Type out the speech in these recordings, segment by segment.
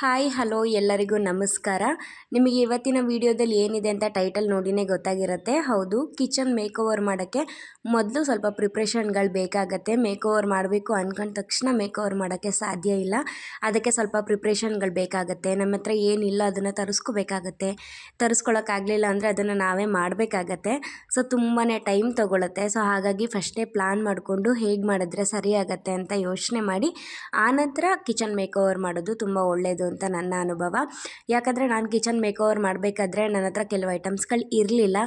Hi, hello ಎಲ್ಲರಿಗೂ ನಮಸ್ಕಾರ. ನಿಮಗೆ ಇವತ್ತಿನ ವಿಡಿಯೋದಲ್ಲಿ ಏನಿದೆ ಅಂತ ಟೈಟಲ್ ನೋಡಿನೇ ಗೊತ್ತಾಗಿರುತ್ತೆ. ಹೌದು, ಕಿಚನ್ ಮೇಕ್ ಓವರ್ ಮಾಡೋಕ್ಕೆ ಮೊದಲು ಸ್ವಲ್ಪ ಪ್ರಿಪ್ರೇಷನ್ಗಳು ಬೇಕಾಗತ್ತೆ. ಮೇಕ್ ಓವರ್ ಮಾಡಬೇಕು ಅಂದ್ಕೊಂಡ ತಕ್ಷಣ ಮೇಕ್ ಓವರ್ ಮಾಡೋಕ್ಕೆ ಸಾಧ್ಯ ಇಲ್ಲ. ಅದಕ್ಕೆ ಸ್ವಲ್ಪ ಪ್ರಿಪ್ರೇಷನ್ಗಳು ಬೇಕಾಗತ್ತೆ. ನಮ್ಮ ಹತ್ರ ಏನಿಲ್ಲ ಅದನ್ನು ತರಿಸ್ಕೋಬೇಕಾಗತ್ತೆ. ತರಿಸ್ಕೊಳಕ್ಕಾಗಲಿಲ್ಲ ಅಂದರೆ ಅದನ್ನು ನಾವೇ ಮಾಡಬೇಕಾಗತ್ತೆ. ಸೊ ತುಂಬಾ ಟೈಮ್ ತೊಗೊಳುತ್ತೆ. ಸೊ, ಹಾಗಾಗಿ ಫಸ್ಟೇ ಪ್ಲ್ಯಾನ್ ಮಾಡಿಕೊಂಡು ಹೇಗೆ ಮಾಡಿದ್ರೆ ಸರಿಯಾಗತ್ತೆ ಅಂತ ಯೋಚನೆ ಮಾಡಿ, ಆನಂತರ ಕಿಚನ್ ಮೇಕ್ ಓವರ್ ಮಾಡೋದು ತುಂಬ ಒಳ್ಳೆಯದು ಅಂತ ನನ್ನ ಅನುಭವ. ಯಾಕಂದರೆ ನಾನು ಕಿಚನ್ ಮೇಕ್ ಓವರ್ ಮಾಡಬೇಕಾದ್ರೆ ನನ್ನ ಹತ್ರ ಕೆಲವು ಐಟಮ್ಸ್ಗಳು ಇರಲಿಲ್ಲ.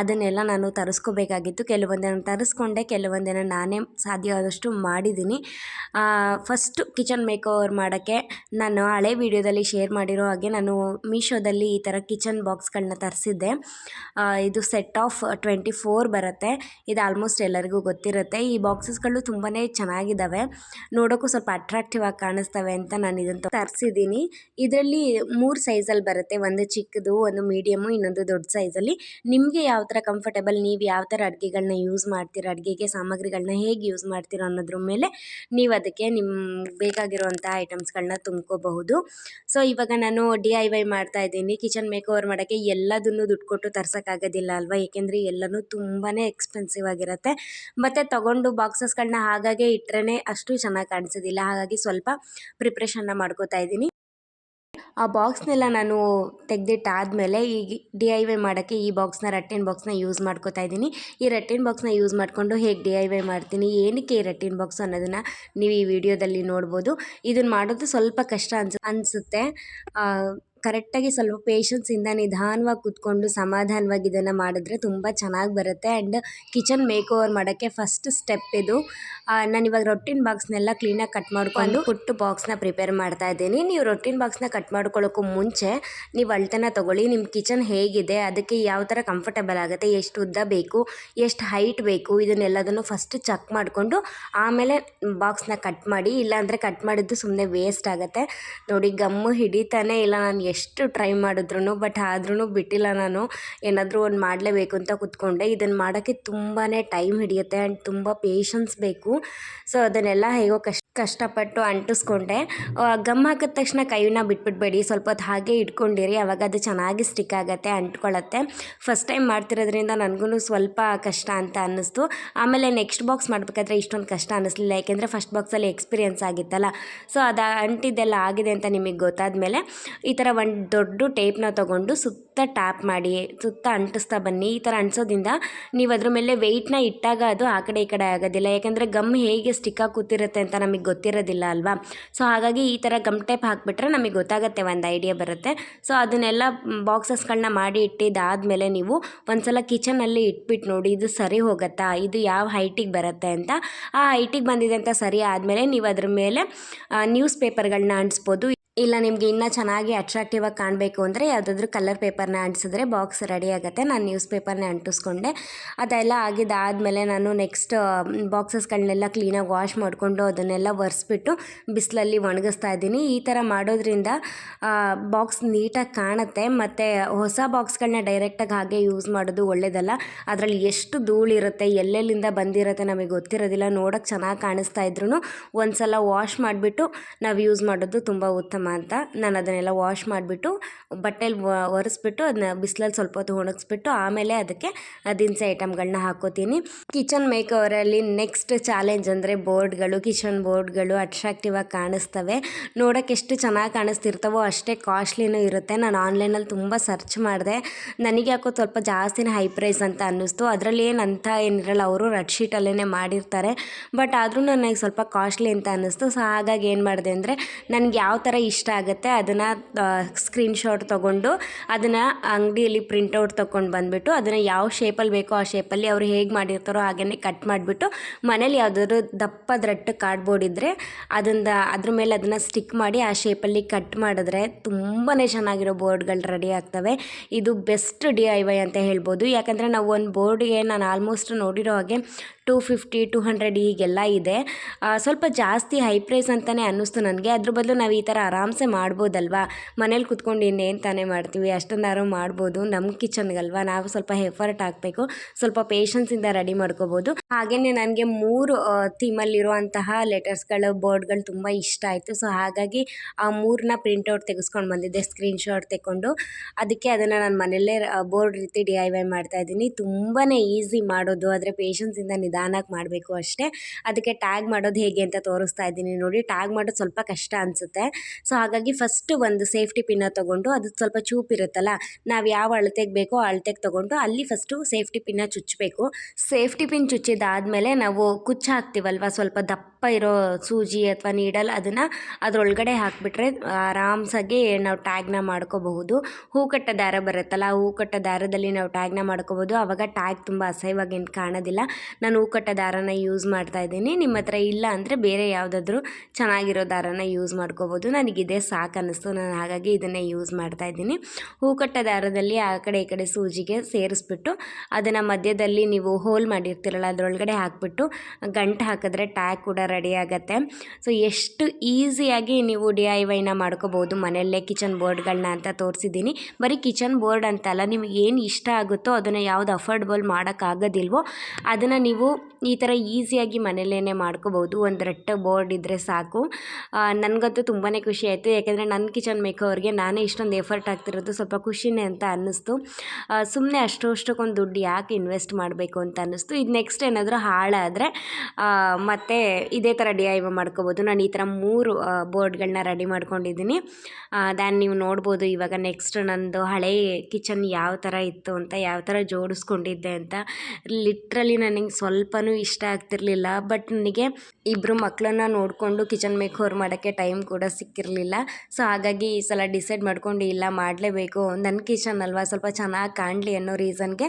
ಅದನ್ನೆಲ್ಲ ನಾನು ತರಿಸ್ಕೋಬೇಕಾಗಿತ್ತು. ಕೆಲವೊಂದನ್ನು ತರಿಸ್ಕೊಂಡೆ, ಕೆಲವೊಂದನ್ನು ನಾನೇ ಸಾಧ್ಯವಾದಷ್ಟು ಮಾಡಿದ್ದೀನಿ. ಫಸ್ಟು ಕಿಚನ್ ಮೇಕ್ ಓವರ್ ಮಾಡೋಕ್ಕೆ ನಾನು ಹಳೆ ವಿಡಿಯೋದಲ್ಲಿ ಶೇರ್ ಮಾಡಿರೋ ಹಾಗೆ ನಾನು ಮೀಶೋದಲ್ಲಿ ಈ ಥರ ಕಿಚನ್ ಬಾಕ್ಸ್ಗಳನ್ನ ತರಿಸಿದ್ದೆ. ಇದು ಸೆಟ್ ಆಫ್ ಟ್ವೆಂಟಿ ಫೋರ್ ಬರುತ್ತೆ. ಇದು ಆಲ್ಮೋಸ್ಟ್ ಎಲ್ಲರಿಗೂ ಗೊತ್ತಿರುತ್ತೆ. ಈ ಬಾಕ್ಸಸ್ಗಳು ತುಂಬಾ ಚೆನ್ನಾಗಿದ್ದಾವೆ. ನೋಡೋಕ್ಕೂ ಸ್ವಲ್ಪ ಅಟ್ರಾಕ್ಟಿವ್ ಆಗಿ ಕಾಣಿಸ್ತವೆ ಅಂತ ನಾನು ಇದನ್ನು ತರಿಸಿದ್ದೀನಿ. ಇದರಲ್ಲಿ ಮೂರು ಸೈಜಲ್ಲಿ ಬರುತ್ತೆ. ಒಂದು ಚಿಕ್ಕದು, ಒಂದು ಮೀಡಿಯಮ್ಮು ಇನ್ನೊಂದು ದೊಡ್ಡ ಸೈಜಲ್ಲಿ ನಿಮಗೆ ಯಾವ ಥರ ಕಂಫರ್ಟೇಬಲ್ ನೀವು ಯಾವ ಥರ ಅಡುಗೆಗಳನ್ನ ಯೂಸ್ ಮಾಡ್ತೀರ, ಅಡುಗೆಗೆ ಸಾಮಗ್ರಿಗಳನ್ನ ಹೇಗೆ ಯೂಸ್ ಮಾಡ್ತೀರೋ ಅನ್ನೋದ್ರ ಮೇಲೆ ನೀವು ಅದಕ್ಕೆ ನಿಮ್ಮ ಬೇಕಾಗಿರುವಂಥ ಐಟಮ್ಸ್ಗಳನ್ನ ತುಂಬ್ಕೋಬಹುದು. ಸೊ ಇವಾಗ ನಾನು ಡಿ ಐ ವೈ ಮಾಡ್ತಾ ಇದ್ದೀನಿ. ಕಿಚನ್ ಮೇಕ್ ಓವರ್ ಮಾಡೋಕ್ಕೆ ಎಲ್ಲದನ್ನು ದುಡ್ಡು ಕೊಟ್ಟು ತರ್ಸೋಕ್ಕಾಗೋದಿಲ್ಲ ಅಲ್ವಾ? ಏಕೆಂದರೆ ಎಲ್ಲನೂ ತುಂಬಾ ಎಕ್ಸ್ಪೆನ್ಸಿವ್ ಆಗಿರುತ್ತೆ. ಮತ್ತು ಬಾಕ್ಸಸ್ ಬಾಕ್ಸಸ್ಗಳನ್ನ ಹಾಗಾಗೆ ಇಟ್ಟರೆ ಅಷ್ಟು ಚೆನ್ನಾಗಿ ಕಾಣಿಸೋದಿಲ್ಲ. ಹಾಗಾಗಿ ಸ್ವಲ್ಪ ಪ್ರಿಪ್ರೇಷನ್ನ ಮಾಡ್ಕೋತಾ ಇದ್ದೀನಿ. ಆ ಬಾಕ್ಸ್ನೆಲ್ಲ ನಾನು ತೆಗೆದಿಟ್ಟಾದಮೇಲೆ ಈಗ ಡಿ ಐ ವೈ ಮಾಡೋಕ್ಕೆ ಈ ಬಾಕ್ಸ್ನ ರಟ್ಟಿನ ಬಾಕ್ಸ್ನ ಯೂಸ್ ಮಾಡ್ಕೋತಾ ಇದ್ದೀನಿ. ಈ ರಟ್ಟಿನ ಬಾಕ್ಸ್ನ ಯೂಸ್ ಮಾಡಿಕೊಂಡು ಹೇಗೆ ಡಿ ಐ ವೈ ಮಾಡ್ತೀನಿ, ಏನಕ್ಕೆ ಈ ರಟ್ಟಿನ ಬಾಕ್ಸ್ ಅನ್ನೋದನ್ನು ನೀವು ಈ ವಿಡಿಯೋದಲ್ಲಿ ನೋಡ್ಬೋದು. ಇದನ್ನು ಮಾಡೋದು ಸ್ವಲ್ಪ ಕಷ್ಟ ಅನ್ಸ, ಅನಿಸುತ್ತೆ. ಕರೆಕ್ಟಾಗಿ ಸ್ವಲ್ಪ ಪೇಷನ್ಸಿಂದ ನಿಧಾನವಾಗಿ ಕೂತ್ಕೊಂಡು ಸಮಾಧಾನವಾಗಿ ಇದನ್ನು ಮಾಡಿದ್ರೆ ತುಂಬ ಚೆನ್ನಾಗಿ ಬರುತ್ತೆ. ಆ್ಯಂಡ್ ಕಿಚನ್ ಮೇಕ್ ಓವರ್ ಮಾಡೋಕ್ಕೆ ಫಸ್ಟ್ ಸ್ಟೆಪ್ ಇದು. ನಾನು ಇವಾಗ ರೊಟ್ಟಿನ ಬಾಕ್ಸ್ನೆಲ್ಲ ಕ್ಲೀನಾಗಿ ಕಟ್ ಮಾಡ್ಕೊಂಡು ಪುಟ್ಟು ಬಾಕ್ಸ್ನ ಪ್ರಿಪೇರ್ ಮಾಡ್ತಾ ಇದ್ದೀನಿ. ನೀವು ರೊಟ್ಟಿನ ಬಾಕ್ಸ್ನ ಕಟ್ ಮಾಡ್ಕೊಳ್ಳೋಕ್ಕೂ ಮುಂಚೆ ನೀವು ಅಳ್ತನ ತೊಗೊಳ್ಳಿ. ನಿಮ್ಮ ಕಿಚನ್ ಹೇಗಿದೆ ಅದಕ್ಕೆ ಯಾವ ಥರ ಕಂಫರ್ಟಬಲ್ ಆಗುತ್ತೆ ಎಷ್ಟು ಉದ್ದ ಬೇಕು ಎಷ್ಟು ಹೈಟ್ ಬೇಕು ಇದನ್ನೆಲ್ಲದನ್ನು ಫಸ್ಟ್ ಚೆಕ್ ಮಾಡಿಕೊಂಡು ಆಮೇಲೆ ಬಾಕ್ಸ್ನ ಕಟ್ ಮಾಡಿ ಇಲ್ಲಾಂದರೆ ಕಟ್ ಮಾಡಿದ್ದು ಸುಮ್ಮನೆ ವೇಸ್ಟ್ ಆಗುತ್ತೆ. ನೋಡಿ ಗಮ್ಮು ಹಿಡಿತಾನೆ ಇಲ್ಲ ನಾನು ಎಷ್ಟು ಟ್ರೈ ಮಾಡಿದ್ರು ಬಟ್ ಆದ್ರೂ ಬಿಟ್ಟಿಲ್ಲ ನಾನು. ಏನಾದರೂ ಒಂದು ಮಾಡಲೇಬೇಕು ಅಂತ ಕೂತ್ಕೊಂಡೆ. ಇದನ್ನು ಮಾಡೋಕ್ಕೆ ತುಂಬಾ ಟೈಮ್ ಹಿಡಿಯುತ್ತೆ ಆ್ಯಂಡ್ ತುಂಬ ಪೇಷನ್ಸ್ ಬೇಕು. ಸೊ ಅದನ್ನೆಲ್ಲ ಹೇಗೋ ಕಷ್ಟ ಕಷ್ಟಪಟ್ಟು ಅಂಟಿಸ್ಕೊಂಡೆ. ಗಮ್ ಹಾಕಿದ ತಕ್ಷಣ ಕೈನ ಬಿಟ್ಬಿಡ್ಬೇಡಿ. ಸ್ವಲ್ಪ ಹೊತ್ತು ಹಾಗೆ ಇಟ್ಕೊಂಡಿರಿ. ಅವಾಗ ಅದು ಚೆನ್ನಾಗಿ ಸ್ಟಿಕ್ ಆಗುತ್ತೆ ಅಂಟ್ಕೊಳ್ಳುತ್ತೆ ಫಸ್ಟ್ ಟೈಮ್ ಮಾಡ್ತಿರೋದ್ರಿಂದ ನನಗೂ ಸ್ವಲ್ಪ ಕಷ್ಟ ಅಂತ ಅನ್ನಿಸ್ತು. ಆಮೇಲೆ ನೆಕ್ಸ್ಟ್ ಬಾಕ್ಸ್ ಮಾಡಬೇಕಾದ್ರೆ ಇಷ್ಟೊಂದು ಕಷ್ಟ ಅನ್ನಿಸ್ಲಿಲ್ಲ. ಯಾಕೆಂದರೆ ಫಸ್ಟ್ ಬಾಕ್ಸಲ್ಲಿ ಎಕ್ಸ್ಪೀರಿಯನ್ಸ್ ಆಗಿತ್ತಲ್ಲ. ಸೊ ಅದು ಅಂಟಿದ್ದೆಲ್ಲ ಆಗಿದೆ ಅಂತ ನಿಮಗೆ ಗೊತ್ತಾದ ಮೇಲೆ ಈ ಥರ ಒಂದು ದೊಡ್ಡ ಟೇಪ್ನ ತಗೊಂಡು ಸುತ್ತ ಟ್ಯಾಪ್ ಮಾಡಿ, ಸುತ್ತ ಅಂಟಿಸ್ತಾ ಬನ್ನಿ. ಈ ಥರ ಅಂಟಿಸೋದ್ರಿಂದ ನೀವು ಅದ್ರ ಮೇಲೆ ವೆಯ್ಟ್ನ ಇಟ್ಟಾಗ ಅದು ಆ ಕಡೆ ಈ ಕಡೆ ಆಗೋದಿಲ್ಲ. ಯಾಕೆಂದರೆ ಗಮ್ ಹೇಗೆ ಸ್ಟಿಕ್ಕಾಗಿ ಕೂತಿರುತ್ತೆ ಅಂತ ನಮಗೆ ಗೊತ್ತಿರೋದಿಲ್ಲ ಅಲ್ವಾ? ಸೊ ಹಾಗಾಗಿ ಈ ಥರ ಗಮ್ ಟೇಪ್ ಹಾಕಿಬಿಟ್ರೆ ನಮಗೆ ಗೊತ್ತಾಗುತ್ತೆ ಒಂದು ಐಡಿಯಾ ಬರುತ್ತೆ. ಸೊ ಅದನ್ನೆಲ್ಲ ಬಾಕ್ಸಸ್ಗಳನ್ನ ಮಾಡಿ ಇಟ್ಟಿದ್ದಾದಮೇಲೆ ನೀವು ಒಂದ್ಸಲ ಕಿಚನಲ್ಲಿ ಇಟ್ಬಿಟ್ಟು ನೋಡಿ, ಇದು ಸರಿ ಹೋಗುತ್ತಾ? ಇದು ಯಾವ ಹೈಟಿಗೆ ಬರುತ್ತೆ ಅಂತ? ಆ ಹೈಟಿಗೆ ಬಂದಿದೆ ಅಂತ ಸರಿ ಆದಮೇಲೆ ನೀವು ಅದ್ರ ಮೇಲೆ ನ್ಯೂಸ್ ಪೇಪರ್ಗಳನ್ನ ಅಂಟಿಸ್ಬೋದು. ಇಲ್ಲ, ನಿಮಗೆ ಇನ್ನೂ ಚೆನ್ನಾಗಿ ಅಟ್ರಾಕ್ಟಿವ್ ಆಗಿ ಕಾಣಬೇಕು ಅಂದರೆ ಯಾವುದಾದ್ರೂ ಕಲರ್ ಪೇಪರ್ನ ಅಂಟಿಸಿದ್ರೆ ಬಾಕ್ಸ್ ರೆಡಿ ಆಗುತ್ತೆ. ನಾನು ನ್ಯೂಸ್ ಪೇಪರ್ನೇ ಅಂಟಿಸ್ಕೊಂಡೆ. ಅದೆಲ್ಲ ಆಗಿದ್ದಾದಮೇಲೆ ನಾನು ನೆಕ್ಸ್ಟ್ ಬಾಕ್ಸಸ್ಗಳನ್ನೆಲ್ಲ ಕ್ಲೀನಾಗಿ ವಾಶ್ ಮಾಡಿಕೊಂಡು ಅದನ್ನೆಲ್ಲ ಒರೆಸ್ಬಿಟ್ಟು ಬಿಸಿಲಲ್ಲಿ ಒಣಗಿಸ್ತಾ ಇದ್ದೀನಿ. ಈ ಥರ ಮಾಡೋದ್ರಿಂದ ಬಾಕ್ಸ್ ನೀಟಾಗಿ ಕಾಣುತ್ತೆ. ಮತ್ತು ಹೊಸ ಬಾಕ್ಸ್ಗಳನ್ನ ಡೈರೆಕ್ಟಾಗಿ ಹಾಗೆ ಯೂಸ್ ಮಾಡೋದು ಒಳ್ಳೆಯದಲ್ಲ ಅದರಲ್ಲಿ ಎಷ್ಟು ಧೂಳಿರುತ್ತೆ ಎಲ್ಲೆಲ್ಲಿಂದ ಬಂದಿರುತ್ತೆ ನಮಗೆ ಗೊತ್ತಿರೋದಿಲ್ಲ. ನೋಡೋಕ್ಕೆ ಚೆನ್ನಾಗಿ ಕಾಣಿಸ್ತಾ ಇದ್ರೂ ಒಂದು ಸಲ ವಾಶ್ ಮಾಡಿಬಿಟ್ಟು ನಾವು ಯೂಸ್ ಮಾಡೋದು ತುಂಬ ಉತ್ತಮ. ಅಂತ ನಾನು ಅದನ್ನೆಲ್ಲ ವಾಶ್ ಮಾಡಿಬಿಟ್ಟು ಬಟ್ಟೆಲಿ ಒರೆಸ್ಬಿಟ್ಟು ಅದನ್ನ ಬಿಸಿಲಲ್ಲಿ ಸ್ವಲ್ಪ ಹೊತ್ತು ಒಣಗಿಸ್ಬಿಟ್ಟು ಆಮೇಲೆ ಅದಕ್ಕೆ ದಿನಸಿ ಐಟಮ್ಗಳನ್ನ ಹಾಕೋತೀನಿ. ಕಿಚನ್ ಮೇಕ್ ಓವರಲ್ಲಿ ನೆಕ್ಸ್ಟ್ ಚಾಲೆಂಜ್ ಅಂದರೆ ಬೋರ್ಡ್ಗಳು, ಕಿಚನ್ ಬೋರ್ಡ್ಗಳು ಅಟ್ರಾಕ್ಟಿವ್ ಆಗಿ ಕಾಣಿಸ್ತವೆ. ನೋಡೋಕೆ ಎಷ್ಟು ಚೆನ್ನಾಗಿ ಕಾಣಿಸ್ತಿರ್ತವೋ ಅಷ್ಟೇ ಕಾಸ್ಟ್ಲಿನೂ ಇರುತ್ತೆ. ನಾನು ಆನ್ಲೈನಲ್ಲಿ ತುಂಬ ಸರ್ಚ್ ಮಾಡಿದೆ. ನನಗೆ ಯಾಕೋ ಸ್ವಲ್ಪ ಜಾಸ್ತಿನೇ ಹೈ ಪ್ರೈಸ್ ಅಂತ ಅನ್ನಿಸ್ತು. ಅದರಲ್ಲಿ ಏನು ಅಂತ ಏನಿರಲ್ಲ, ಅವರು ರೆಡ್ ಶೀಟಲ್ಲೇ ಮಾಡಿರ್ತಾರೆ. ಬಟ್ ಆದರೂ ನನಗೆ ಸ್ವಲ್ಪ ಕಾಸ್ಟ್ಲಿ ಅಂತ ಅನ್ನಿಸ್ತು. ಸೊ ಹಾಗಾಗಿ ಏನು ಮಾಡಿದೆ ಅಂದರೆ, ನನಗೆ ಯಾವ ಥರ ಇಷ್ಟ ಆಗುತ್ತೆ, ಅದನ್ನು ಸ್ಕ್ರೀನ್ಶಾಟ್ ತೊಗೊಂಡು ಅದನ್ನು ಅಂಗಡಿಯಲ್ಲಿ ಪ್ರಿಂಟೌಟ್ ತೊಗೊಂಡು ಬಂದುಬಿಟ್ಟು ಅದನ್ನು ಯಾವ ಶೇಪಲ್ಲಿ ಬೇಕೋ ಆ ಶೇಪಲ್ಲಿ ಅವರು ಹೇಗೆ ಮಾಡಿರ್ತಾರೋ ಹಾಗೇ ಕಟ್ ಮಾಡಿಬಿಟ್ಟು ಮನೇಲಿ ಯಾವುದಾದ್ರು ದಪ್ಪದ ರಟ್ಟು ಕಾರ್ಡ್ಬೋರ್ಡ್ ಇದ್ದರೆ ಅದನ್ನು, ಅದ್ರ ಮೇಲೆ ಅದನ್ನು ಸ್ಟಿಕ್ ಮಾಡಿ ಆ ಶೇಪಲ್ಲಿ ಕಟ್ ಮಾಡಿದ್ರೆ ತುಂಬಾ ಚೆನ್ನಾಗಿರೋ ಬೋರ್ಡ್ಗಳು ರೆಡಿ ಆಗ್ತವೆ. ಇದು ಬೆಸ್ಟ್ ಡಿ ಐ ವೈ ಅಂತ ಹೇಳ್ಬೋದು. ಯಾಕಂದರೆ ನಾವು ಒಂದು ಬೋರ್ಡ್ಗೆ ನಾನು ಆಲ್ಮೋಸ್ಟ್ ನೋಡಿರೋ ಹಾಗೆ ಟೂ ಫಿಫ್ಟಿ, ಟೂ ಹಂಡ್ರೆಡ್ ಹೀಗೆಲ್ಲ ಇದೆ. ಸ್ವಲ್ಪ ಜಾಸ್ತಿ ಹೈ ಪ್ರೈಸ್ ಅಂತಲೇ ಅನ್ನಿಸ್ತು ನನಗೆ. ಅದ್ರ ಬದಲು ನಾವು ಈ ಥರ ಆರಾಮ್ಸೆ ಮಾಡ್ಬೋದಲ್ವಾ? ಮನೇಲಿ ಕುತ್ಕೊಂಡು ಇನ್ನೇನು ತಾನೇ ಮಾಡ್ತೀವಿ? ಅಷ್ಟೊಂದಾರು ಮಾಡ್ಬೋದು. ನಮ್ಮ ಕಿಚನ್ಗಲ್ವಾ? ನಾವು ಸ್ವಲ್ಪ ಎಫರ್ಟ್ ಹಾಕಬೇಕು. ಸ್ವಲ್ಪ ಪೇಷನ್ಸಿಂದ ರೆಡಿ ಮಾಡ್ಕೋಬೋದು. ಹಾಗೆಯೇ ನನಗೆ ಮೂರು ಥೀಮಲ್ಲಿರುವಂತಹ ಲೆಟರ್ಸ್ಗಳು ಬೋರ್ಡ್ಗಳು ತುಂಬ ಇಷ್ಟ ಆಯಿತು. ಸೊ ಹಾಗಾಗಿ ಆ ಮೂರನ್ನ ಪ್ರಿಂಟೌಟ್ ತೆಗೆಸ್ಕೊಂಡು ಬಂದಿದ್ದೆ. ಸ್ಕ್ರೀನ್ಶಾಟ್ ತೆಕ್ಕೊಂಡು. ಅದಕ್ಕೆ ಅದನ್ನು ನಾನು ಮನೆಯಲ್ಲೇ ಬೋರ್ಡ್ ರೀತಿ ಡಿ ಐ ವೈ ಮಾಡ್ತಾ ಇದ್ದೀನಿ. ತುಂಬಾ ಈಸಿ ಮಾಡೋದು. ಆದರೆ ಪೇಷನ್ಸಿಂದ ನಿಧಾನಕ್ಕೆ ಮಾಡಬೇಕು ಅಷ್ಟೇ. ಅದಕ್ಕೆ ಟ್ಯಾಗ್ ಮಾಡೋದು ಹೇಗೆ ಅಂತ ತೋರಿಸ್ತಾ ಇದ್ದೀನಿ ನೋಡಿ. ಟ್ಯಾಗ್ ಮಾಡೋದು ಸ್ವಲ್ಪ ಕಷ್ಟ ಅನಿಸುತ್ತೆ. ಸೊ ಹಾಗಾಗಿ ಫಸ್ಟು ಒಂದು ಸೇಫ್ಟಿ ಪಿನ್ನ ತೊಗೊಂಡು ಅದು ಸ್ವಲ್ಪ ಚೂಪಿರುತ್ತಲ್ಲ ನಾವು ಯಾವ ಅಳತೆಗೆ ಬೇಕೋ ಅಳತೆಗೆ ತೊಗೊಂಡು ಅಲ್ಲಿ ಫಸ್ಟು ಸೇಫ್ಟಿ ಪಿನ್ನ ಚುಚ್ಚಬೇಕು ಸೇಫ್ಟಿ ಪಿನ್ ಚುಚ್ಚಿದಾದಮೇಲೆ ನಾವು ಕುಚ್ಚು ಹಾಕ್ತೀವಲ್ವ ಸ್ವಲ್ಪ ದಪ್ಪ ಇರೋ ಸೂಜಿ ಅಥವಾ ನೀಡಲ್ ಅದನ್ನು ಅದರೊಳಗಡೆ ಹಾಕಿಬಿಟ್ರೆ ಆರಾಮ್ಸಾಗಿ ನಾವು ಟ್ಯಾಗ್ನ ಮಾಡ್ಕೋಬಹುದು. ಹೂಕಟ್ಟ ದಾರ ಬರುತ್ತಲ್ಲ, ಆ ಹೂಕಟ್ಟ ದಾರದಲ್ಲಿ ನಾವು ಟ್ಯಾಗ್ನ ಮಾಡ್ಕೋಬೋದು ಆವಾಗ ಟ್ಯಾಗ್ ತುಂಬ ಅಸಹ್ಯವಾಗಿ ಏನು ಕಾಣೋದಿಲ್ಲ. ನಾನು ಹೂಕಟ್ಟ ದಾರನ ಯೂಸ್ ಮಾಡ್ತಾ ಇದ್ದೀನಿ. ನಿಮ್ಮ ಹತ್ರ ಇಲ್ಲ ಅಂದರೆ ಬೇರೆ ಯಾವುದಾದ್ರೂ ಚೆನ್ನಾಗಿರೋ ದಾರನ ಯೂಸ್ ಮಾಡ್ಕೋಬೋದು ನನಗಿದೆ ಸಾಕು ಅನ್ನಿಸ್ತು. ನಾನು ಹಾಗಾಗಿ ಇದನ್ನೇ ಯೂಸ್ ಮಾಡ್ತಾ ಇದ್ದೀನಿ. ಹೂಕಟ್ಟ ದಾರದಲ್ಲಿ ಆ ಕಡೆ ಈ ಕಡೆ ಸೂಜಿಗೆ ಸೇರಿಸ್ಬಿಟ್ಟು ಅದನ್ನು ಮಧ್ಯದಲ್ಲಿ ನೀವು ಹೋಲ್ ಮಾಡಿರ್ತೀರಲ್ಲ, ಅದರೊಳಗಡೆ ಹಾಕಿಬಿಟ್ಟು ಗಂಟು ಹಾಕಿದ್ರೆ ಟ್ಯಾಗ್ ಕೂಡ ರೆಡಿ ಆಗುತ್ತೆ ಸೊ, ಎಷ್ಟು ಈಸಿಯಾಗಿ ನೀವು ಡಿ ಐ ವೈನ ಮಾಡ್ಕೋಬೋದು ಮನೆಯಲ್ಲೇ ಕಿಚನ್ ಬೋರ್ಡ್ಗಳನ್ನ ಅಂತ ತೋರಿಸಿದ್ದೀನಿ. ಬರೀ ಕಿಚನ್ ಬೋರ್ಡ್ ಅಂತಲ್ಲ ನಿಮಗೆ ಏನು ಇಷ್ಟ ಆಗುತ್ತೋ ಅದನ್ನು ಯಾವುದು ಅಫೋರ್ಡಬಲ್ ಮಾಡೋಕ್ಕಾಗೋದಿಲ್ವೋ ಅದನ್ನು ನೀವು ಈ ಥರ ಈಸಿಯಾಗಿ ಮನೆಯಲ್ಲೇ ಮಾಡ್ಕೋಬೋದು. ಒಂದು ರೆಟ್ಟ ಬೋರ್ಡ್ ಇದ್ದರೆ ಸಾಕು. ನನಗಂತೂ ತುಂಬಾ ಖುಷಿ ಆಯಿತು. ಯಾಕೆಂದರೆ ನನ್ನ ಕಿಚನ್ ಮೇಕೋರ್ಗೆ ನಾನೇ ಇಷ್ಟೊಂದು ಎಫರ್ಟ್ ಆಗ್ತಿರೋದು ಸ್ವಲ್ಪ ಖುಷಿನೇ ಅಂತ ಅನ್ನಿಸ್ತು. ಸುಮ್ಮನೆ ಅಷ್ಟೋಷ್ಟಕ್ಕೊಂದು ದುಡ್ಡು ಯಾಕೆ ಇನ್ವೆಸ್ಟ್ ಮಾಡಬೇಕು ಅಂತ ಅನ್ನಿಸ್ತು. ಇದು ನೆಕ್ಸ್ಟ್ ಏನಾದರೂ ಹಾಳಾದರೆ ಮತ್ತು ಇದೇ ಥರ ಡಿ ಐ ವೈ ಮಾಡ್ಕೋಬೋದು. ನಾನು ಈ ಥರ ಮೂರು ಬೋರ್ಡ್ಗಳನ್ನ ರೆಡಿ ಮಾಡ್ಕೊಂಡಿದ್ದೀನಿ. ದ್ಯಾನ್ ನೀವು ನೋಡ್ಬೋದು ಇವಾಗ ನೆಕ್ಸ್ಟ್ ನಂದು ಹಳೆ ಕಿಚನ್ ಯಾವ ಥರ ಇತ್ತು ಅಂತ, ಯಾವ ಥರ ಜೋಡಿಸ್ಕೊಂಡಿದ್ದೆ ಅಂತ. ಲಿಟ್ರಲಿ ನನಗೆ ಸ್ವಲ್ಪನೂ ಇಷ್ಟ ಆಗ್ತಿರ್ಲಿಲ್ಲ. ಬಟ್ ನನಗೆ ಇಬ್ಬರು ಮಕ್ಕಳನ್ನ ನೋಡಿಕೊಂಡು ಕಿಚನ್ ಮೇಕ್ ಓವರ್ ಮಾಡೋಕ್ಕೆ ಟೈಮ್ ಕೂಡ ಸಿಕ್ಕಿರಲಿಲ್ಲ. ಸೊ ಹಾಗಾಗಿ ಈ ಸಲ ಡಿಸೈಡ್ ಮಾಡ್ಕೊಂಡು ಇಲ್ಲ, ಮಾಡಲೇಬೇಕು. ನನ್ನ ಕಿಚನ್ ಅಲ್ವಾ? ಸ್ವಲ್ಪ ಚೆನ್ನಾಗಿ ಕಾಣಲಿ ಅನ್ನೋ ರೀಸನ್ಗೆ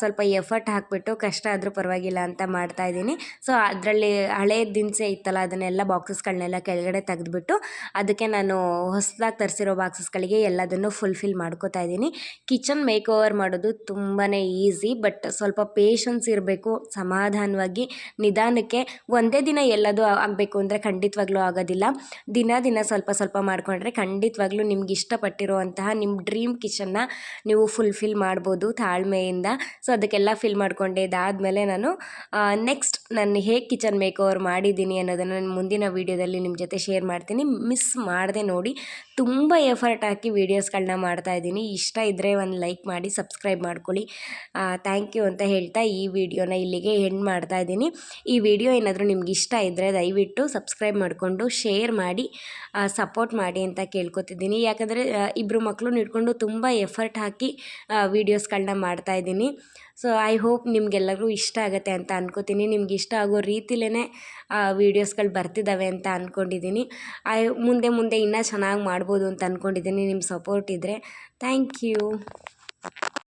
ಸ್ವಲ್ಪ ಎಫರ್ಟ್ ಹಾಕಿಬಿಟ್ಟು ಕಷ್ಟ ಆದರೂ ಪರವಾಗಿಲ್ಲ ಅಂತ ಮಾಡ್ತಾ ಇದ್ದೀನಿ. ಸೊ ಅದರಲ್ಲಿ ಹಳೆ ದಿನಸೆ ಇತ್ತಲ್ಲ, ಅದನ್ನೆಲ್ಲ ಬಾಕ್ಸಸ್ಗಳನ್ನೆಲ್ಲ ಕೆಳಗಡೆ ತೆಗೆದುಬಿಟ್ಟು ಅದಕ್ಕೆ ನಾನು ಹೊಸದಾಗಿ ತರಿಸಿರೋ ಬಾಕ್ಸಸ್ಗಳಿಗೆ ಎಲ್ಲದನ್ನು ಫುಲ್ಫಿಲ್ ಮಾಡ್ಕೋತಾ ಇದ್ದೀನಿ. ಕಿಚನ್ ಮೇಕ್ ಓವರ್ ಮಾಡೋದು ತುಂಬಾ ಈಸಿ, ಬಟ್ ಸ್ವಲ್ಪ ಪೇಷನ್ಸ್ ಇರಬೇಕು, ಸಮಾಧಾನವಾಗಿ, ನಿಧಾನಕ್ಕೆ. ಒಂದೇ ದಿನ ಎಲ್ಲದು ಆಗಬೇಕು ಅಂದರೆ ಖಂಡಿತವಾಗ್ಲೂ ಆಗೋದಿಲ್ಲ. ದಿನ ದಿನ ಸ್ವಲ್ಪ ಸ್ವಲ್ಪ ಮಾಡಿಕೊಂಡ್ರೆ ಖಂಡಿತವಾಗ್ಲೂ ನಿಮ್ಗೆ ಇಷ್ಟಪಟ್ಟಿರುವಂತಹ ನಿಮ್ಮ ಡ್ರೀಮ್ ಕಿಚನ್ನ ನೀವು ಫುಲ್ಫಿಲ್ ಮಾಡ್ಬೋದು ತಾಳ್ಮೆಯಿಂದ. ಸೊ, ಅದಕ್ಕೆಲ್ಲ ಫಿಲ್ ಮಾಡ್ಕೊಂಡೆ ಇದಾದಮೇಲೆ ನಾನು ನೆಕ್ಸ್ಟ್ ನಾನು ಹೇಗೆ ಕಿಚನ್ ಮೇಕ್ ಓವರ್ ಮಾಡಿದ್ದೀನಿ ಅನ್ನೋದನ್ನು ನಾನು ಮುಂದಿನ ವೀಡಿಯೋದಲ್ಲಿ ನಿಮ್ಮ ಜೊತೆ ಶೇರ್ ಮಾಡ್ತೀನಿ. ಮಿಸ್ ಮಾಡದೆ ನೋಡಿ, ತುಂಬ ಎಫರ್ಟ್ ಹಾಕಿ ವೀಡಿಯೋಸ್ಗಳನ್ನ ಮಾಡ್ತಾ ಇದ್ದೀನಿ. ಇಷ್ಟ ಇದ್ದರೆ ಒಂದು ಲೈಕ್ ಮಾಡಿ ಸಬ್ಸ್ಕ್ರೈಬ್ ಮಾಡ್ಕೊಳ್ಳಿ. ಥ್ಯಾಂಕ್ ಯು ಅಂತ ಹೇಳ್ತಾ ಈ ವಿಡಿಯೋನ ಇಲ್ಲಿಗೆ ಎಂಡ್ ಮಾಡ್ತಾ ಇದ್ದೀನಿ. ಈ ವಿಡಿಯೋ ಏನಾದರೂ ನಿಮ್ಗೆ ಇಷ್ಟ ಇದ್ದರೆ ದಯವಿಟ್ಟು ಸಬ್ಸ್ಕ್ರೈಬ್ ಮಾಡಿಕೊಂಡು ಶೇರ್ ಮಾಡಿ ಸಪೋರ್ಟ್ ಮಾಡಿ ಅಂತ ಕೇಳ್ಕೊತಿದ್ದೀನಿ. ಯಾಕಂದರೆ ಇಬ್ಬರು ಮಕ್ಕಳು ಇಟ್ಕೊಂಡು ತುಂಬ ಎಫರ್ಟ್ ಹಾಕಿ ವೀಡಿಯೋಸ್ಗಳನ್ನ ಮಾಡ್ತಾ ಇದ್ದೀನಿ. ಸೊ ಐ ಹೋಪ್ ನಿಮಗೆಲ್ಲರಿಗೂ ಇಷ್ಟ ಆಗುತ್ತೆ ಅಂತ ಅನ್ಕೋತೀನಿ. ನಿಮ್ಗೆ ಇಷ್ಟ ಆಗೋ ರೀತಿಲೇ ವೀಡಿಯೋಸ್ಗಳು ಬರ್ತಿದ್ದಾವೆ ಅಂತ ಅಂದ್ಕೊಂಡಿದ್ದೀನಿ ಐ ಮುಂದೆ ಮುಂದೆ ಇನ್ನೂ ಚೆನ್ನಾಗಿ ಮಾಡ್ಬೋದು ಅಂತ ಅಂದ್ಕೊಂಡಿದ್ದೀನಿ ನಿಮ್ಮ ಸಪೋರ್ಟ್ ಇದ್ದರೆ ಥ್ಯಾಂಕ್ ಯು